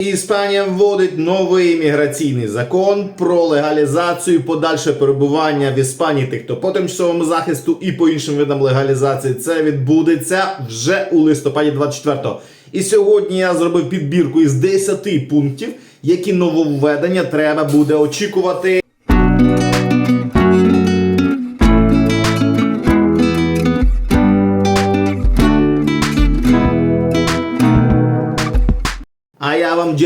Іспанія вводить новий міграційний закон про легалізацію подальше перебування в Іспанії тих, хто по тимчасовому захисту і по іншим видам легалізації. Це відбудеться вже у листопаді 24-го. І сьогодні я зробив підбірку із 10 пунктів, які нововведення треба буде очікувати.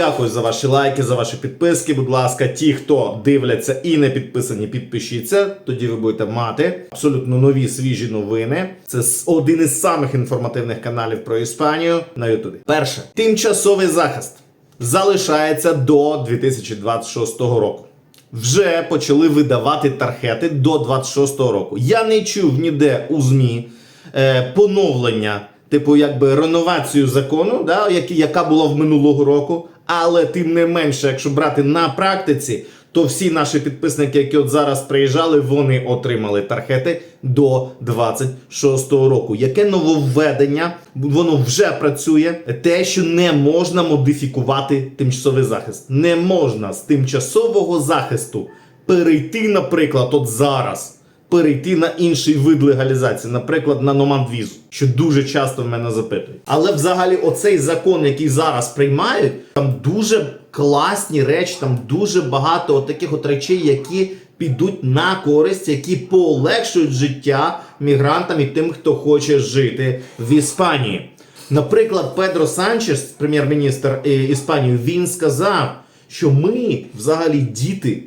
Дякую за ваші лайки, за ваші підписки. Будь ласка, ті, хто дивляться і не підписані, підпишіться. Тоді ви будете мати абсолютно нові свіжі новини. Це один із самих інформативних каналів про Іспанію на Ютубі. Перше, тимчасовий захист залишається до 2026 року. Вже почали видавати тархети до 26 року. Я не чув ніде у ЗМІ е, поновлення, типу, якби реновацію закону, да, яка була в минулого року. Але тим не менше, якщо брати на практиці, то всі наші підписники, які от зараз приїжджали, вони отримали тархети до 26-го року. Яке нововведення? Воно вже працює. Те, що не можна модифікувати тимчасовий захист. Не можна з тимчасового захисту перейти, наприклад, от зараз. Перейти на інший вид легалізації, наприклад, на номадвізу, що дуже часто в мене запитують. Але взагалі, оцей закон, який зараз приймають, там дуже класні речі, там дуже багато таких от речей, які підуть на користь, які полегшують життя мігрантам і тим, хто хоче жити в Іспанії. Наприклад, Педро Санчес, прем'єр-міністр е, Іспанії, він сказав, що ми взагалі діти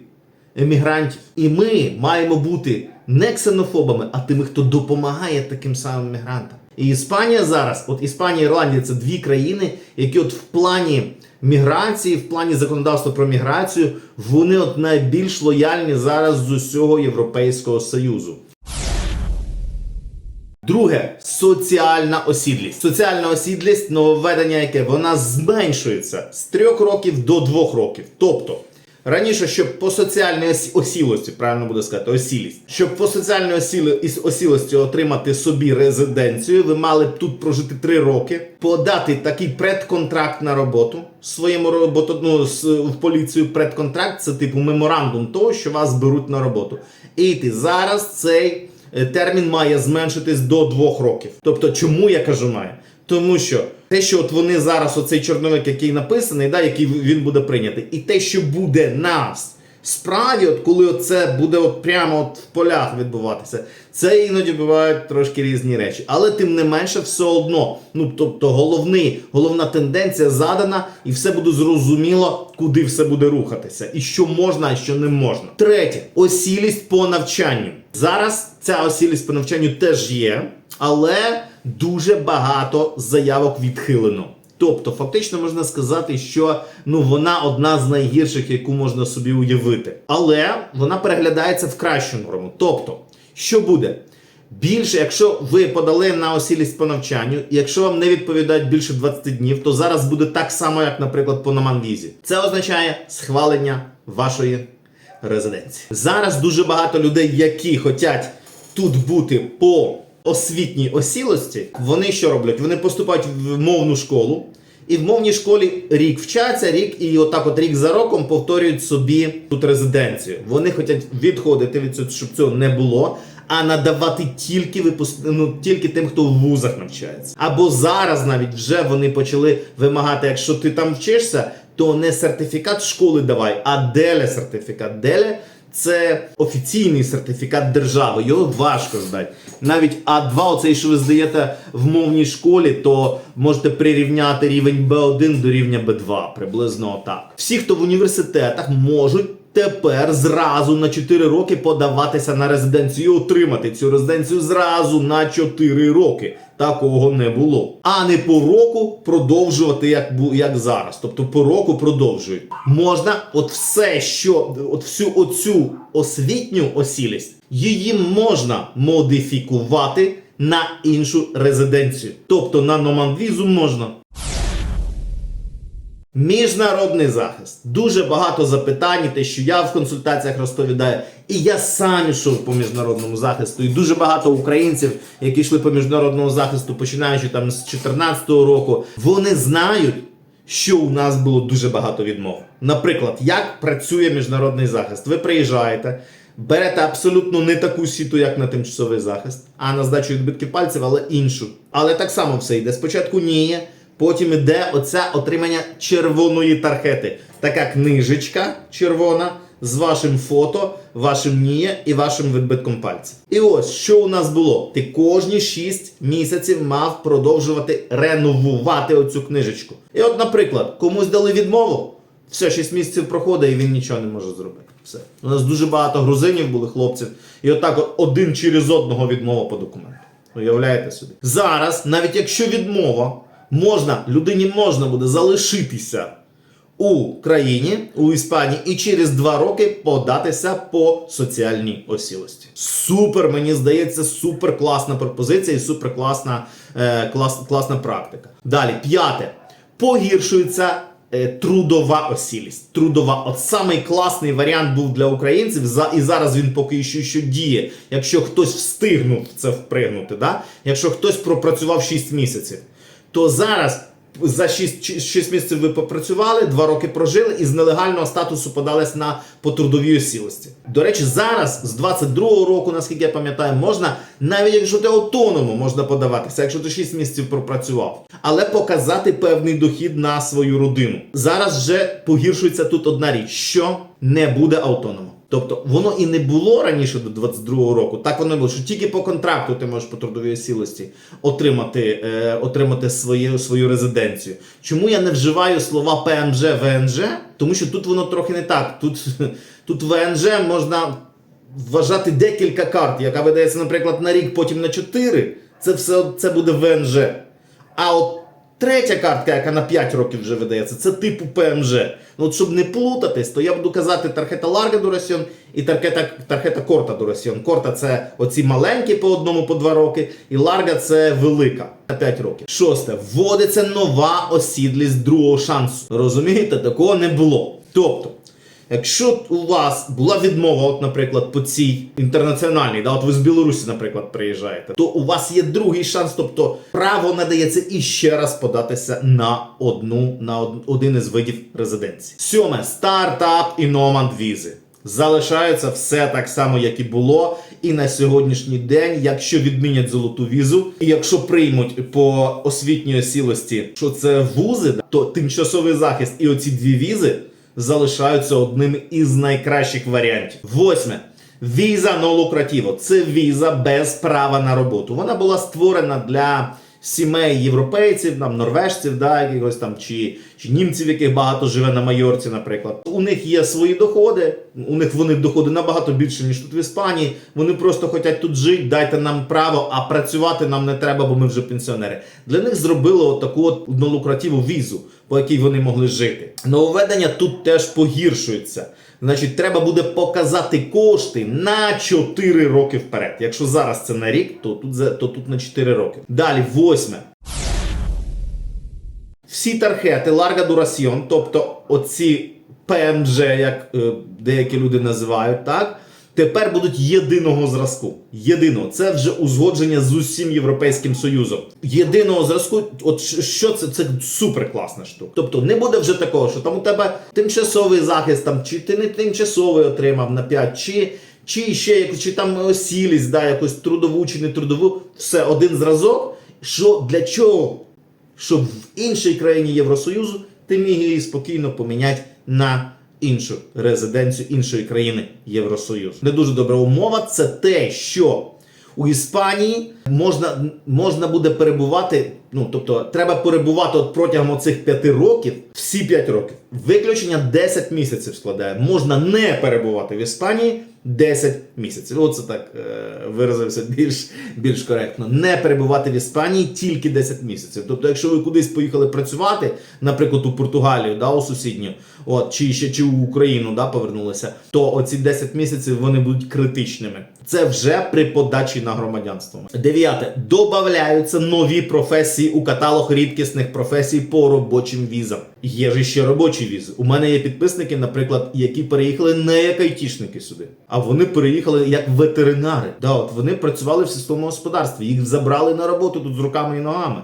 емігрантів. І ми маємо бути не ксенофобами, а тими, хто допомагає таким самим мігрантам. І Іспанія зараз, от Іспанія і Ірландія це дві країни, які от в плані міграції, в плані законодавства про міграцію, вони от найбільш лояльні зараз з усього Європейського Союзу. Друге соціальна осідлість. Соціальна осідлість нововведення, яке вона зменшується з 3 років до 2 років. Тобто раніше, щоб по соціальній осі- осілості, правильно буде сказати, осілість, щоб по соціальній осілості отримати собі резиденцію, ви мали б тут прожити 3 роки, подати такий предконтракт на роботу своєму роботу, ну, в поліцію. Предконтракт це типу меморандум того, що вас беруть на роботу. І йти зараз цей е, термін має зменшитись до двох років. Тобто, чому я кажу має? Тому що те, що от вони зараз, оцей чорновик, який написаний, да, який він буде прийнятий, і те, що буде на справі, от коли це буде от прямо от в полях відбуватися, це іноді бувають трошки різні речі. Але тим не менше, все одно, ну тобто, головний, головна тенденція задана, і все буде зрозуміло, куди все буде рухатися, і що можна, а що не можна. Третє осілість по навчанню. Зараз ця осілість по навчанню теж є, але дуже багато заявок відхилено. Тобто, фактично можна сказати, що ну вона одна з найгірших, яку можна собі уявити. Але вона переглядається в кращу норму. Тобто, що буде? Більше, якщо ви подали на осілість по навчанню, і якщо вам не відповідають більше 20 днів, то зараз буде так само, як, наприклад, по наманвізі. Це означає схвалення вашої резиденції. Зараз дуже багато людей, які хочуть тут бути по освітній осілості, вони що роблять? Вони поступають в мовну школу. І в мовній школі рік вчаться, рік і отак от рік за роком повторюють собі тут резиденцію. Вони хочуть відходити від цього, щоб цього не було, а надавати тільки випуск... ну, тільки тим, хто в вузах навчається. Або зараз навіть вже вони почали вимагати, якщо ти там вчишся, то не сертифікат школи давай, а деле сертифікат. Деле це офіційний сертифікат держави, його важко здати. Навіть А2, оцей, що ви здаєте в мовній школі, то можете прирівняти рівень Б1 до рівня Б2, приблизно так. Всі, хто в університетах, можуть тепер зразу на 4 роки подаватися на резиденцію і отримати цю резиденцію зразу на 4 роки. Такого не було. А не по року продовжувати, як, як зараз. Тобто по року продовжують. Можна от все, що от всю оцю освітню осілість, її можна модифікувати на іншу резиденцію. Тобто на номанвізу можна. Міжнародний захист. Дуже багато запитань, те, що я в консультаціях розповідаю, і я сам ішов по міжнародному захисту. І дуже багато українців, які йшли по міжнародному захисту, починаючи там з 2014 року, вони знають, що у нас було дуже багато відмов. Наприклад, як працює міжнародний захист? Ви приїжджаєте, берете абсолютно не таку сіту, як на тимчасовий захист, а на здачу відбитків пальців, але іншу. Але так само все йде. Спочатку ніє, потім йде оце отримання червоної тархети. Така книжечка червона з вашим фото, вашим ніє і вашим відбитком пальця. І ось що у нас було: ти кожні 6 місяців мав продовжувати реновувати оцю книжечку. І от, наприклад, комусь дали відмову, все, 6 місяців проходить і він нічого не може зробити. Все. У нас дуже багато грузинів були хлопців, і отак от один через одного відмова по документу. Уявляєте собі? Зараз, навіть якщо відмова, можна, людині можна буде залишитися у країні, у Іспанії, і через два роки податися по соціальній осілості. Супер, мені здається, супер класна пропозиція і супер класна, е, клас, класна практика. Далі, п'яте. Погіршується е, трудова осілість. Трудова, от самий класний варіант був для українців, і зараз він поки що, що діє. Якщо хтось встигнув це впригнути, да? якщо хтось пропрацював 6 місяців, то зараз за 6, 6 місяців ви попрацювали, 2 роки прожили і з нелегального статусу подались на по трудовій осілості. До речі, зараз з 22-го року, наскільки я пам'ятаю, можна, навіть якщо ти автономо, можна подаватися, якщо ти 6 місяців пропрацював, але показати певний дохід на свою родину. Зараз вже погіршується тут одна річ, що не буде автономом. Тобто воно і не було раніше до 22-го року. Так воно було, що тільки по контракту ти можеш по трудовій осілості отримати, е, отримати свою, свою резиденцію. Чому я не вживаю слова ПМЖ, ВНЖ? Тому що тут воно трохи не так. Тут, тут ВНЖ можна вважати декілька карт, яка видається, наприклад, на рік, потім на 4. Це все це буде ВНЖ. А от третя картка, яка на 5 років вже видається, це типу ПМЖ. Ну, от щоб не плутатись, то я буду казати тархета Ларга Дурасьон і тархета, тархета Корта Дурасьон. Корта це оці маленькі по одному по два роки, і Ларга це велика на 5 років. Шосте. Вводиться нова осідлість другого шансу. Розумієте, такого не було. Тобто. Якщо у вас була відмова, от, наприклад, по цій інтернаціональній, да, от ви з Білорусі, наприклад, приїжджаєте, то у вас є другий шанс, тобто право надається і ще раз податися на одну на од- один із видів резиденції. Сьоме стартап і номад візи. Залишається все так само, як і було. І на сьогоднішній день, якщо відмінять золоту візу, і якщо приймуть по освітній осілості, що це вузи, то тимчасовий захист і оці дві візи залишаються одним із найкращих варіантів. Восьме. Віза нолукратіво. Це віза без права на роботу. Вона була створена для сімей європейців, там, норвежців, да, якихось там, чи, чи німців, яких багато живе на Майорці, наприклад. У них є свої доходи, у них вони доходи набагато більше, ніж тут в Іспанії. Вони просто хочуть тут жити, дайте нам право, а працювати нам не треба, бо ми вже пенсіонери. Для них зробили отаку от нолукративу візу, по якій вони могли жити. Нововведення тут теж погіршується. Значить, треба буде показати кошти на 4 роки вперед. Якщо зараз це на рік, то тут, то тут на 4 роки. Далі, восьме. Всі тархети Ларга Дурасьйон, тобто оці ПМЖ, як е, деякі люди називають, так, тепер будуть єдиного зразку. Єдиного. Це вже узгодження з усім Європейським Союзом. Єдиного зразку, от що це? Це супер класна штука. Тобто не буде вже такого, що там у тебе тимчасовий захист, там, чи ти не тимчасовий отримав на 5, чи. Чи ще чи там осілість, да, якусь трудову чи не трудову, все один зразок. Що для чого? щоб в іншій країні Євросоюзу ти міг її спокійно поміняти на іншу резиденцію іншої країни Євросоюзу. Не дуже добра умова це те, що у Іспанії можна, можна буде перебувати. Ну тобто, треба перебувати от протягом цих п'яти років, всі п'ять років. Виключення 10 місяців складає. Можна не перебувати в Іспанії 10 місяців. Оце так е, виразився більш, більш коректно. Не перебувати в Іспанії тільки 10 місяців. Тобто, якщо ви кудись поїхали працювати, наприклад, у Португалію, да, у сусідню, от, чи ще чи в Україну да, повернулися, то оці 10 місяців вони будуть критичними. Це вже при подачі на громадянство. Дев'яте. Добавляються нові професії у каталог рідкісних професій по робочим візам. Є ж ще робочі візи. У мене є підписники, наприклад, які переїхали не як айтішники сюди, а вони переїхали як ветеринари. Да, от вони працювали в сільському господарстві. Їх забрали на роботу тут з руками і ногами.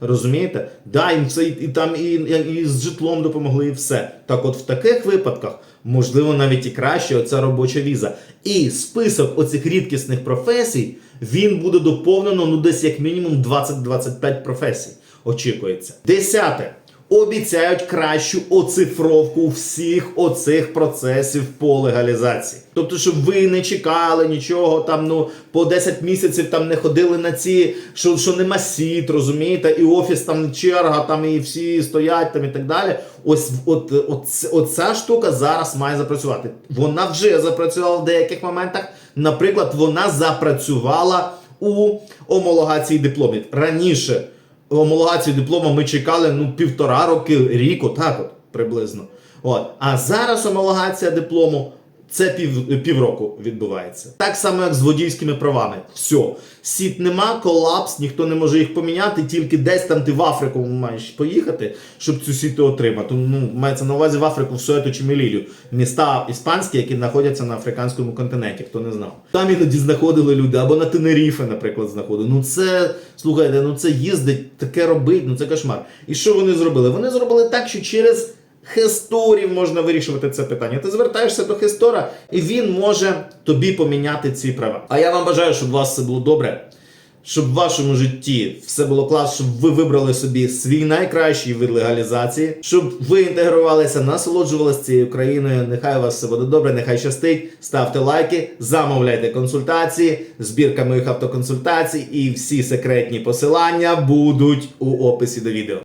Розумієте? Да, їм це і, там і, і, і з житлом допомогли, і все. Так от в таких випадках, можливо, навіть і краще оця робоча віза. І список оцих рідкісних професій він буде доповнено ну десь як мінімум 20-25 професій. Очікується. Десяте. Обіцяють кращу оцифровку всіх оцих процесів по легалізації. Тобто, щоб ви не чекали нічого там, ну по 10 місяців там не ходили на ці, що, що нема сіт, розумієте, і офіс там черга, там і всі стоять там і так далі. Ось от, от, от ця штука зараз має запрацювати. Вона вже запрацювала в деяких моментах. Наприклад, вона запрацювала у омологації дипломів раніше гомологацію диплома ми чекали ну півтора роки, рік, отак от приблизно. От. А зараз омологація диплому це пів, півроку відбувається. Так само, як з водійськими правами. Все. Сіт нема, колапс, ніхто не може їх поміняти, тільки десь там ти в Африку маєш поїхати, щоб цю сіту отримати. Ну, мається на увазі в Африку в Суету чи Мелілію. Міста іспанські, які знаходяться на африканському континенті, хто не знав. Там іноді знаходили люди, або на Тенеріфе, наприклад, знаходили. Ну це, слухайте, ну це їздить, таке робить, ну це кошмар. І що вони зробили? Вони зробили так, що через хесторів можна вирішувати це питання. Ти звертаєшся до хестора, і він може тобі поміняти ці права. А я вам бажаю, щоб у вас все було добре. Щоб в вашому житті все було клас, щоб ви вибрали собі свій найкращий вид легалізації, щоб ви інтегрувалися, насолоджувалися цією країною. Нехай у вас все буде добре, нехай щастить. Ставте лайки, замовляйте консультації, збірка моїх автоконсультацій і всі секретні посилання будуть у описі до відео.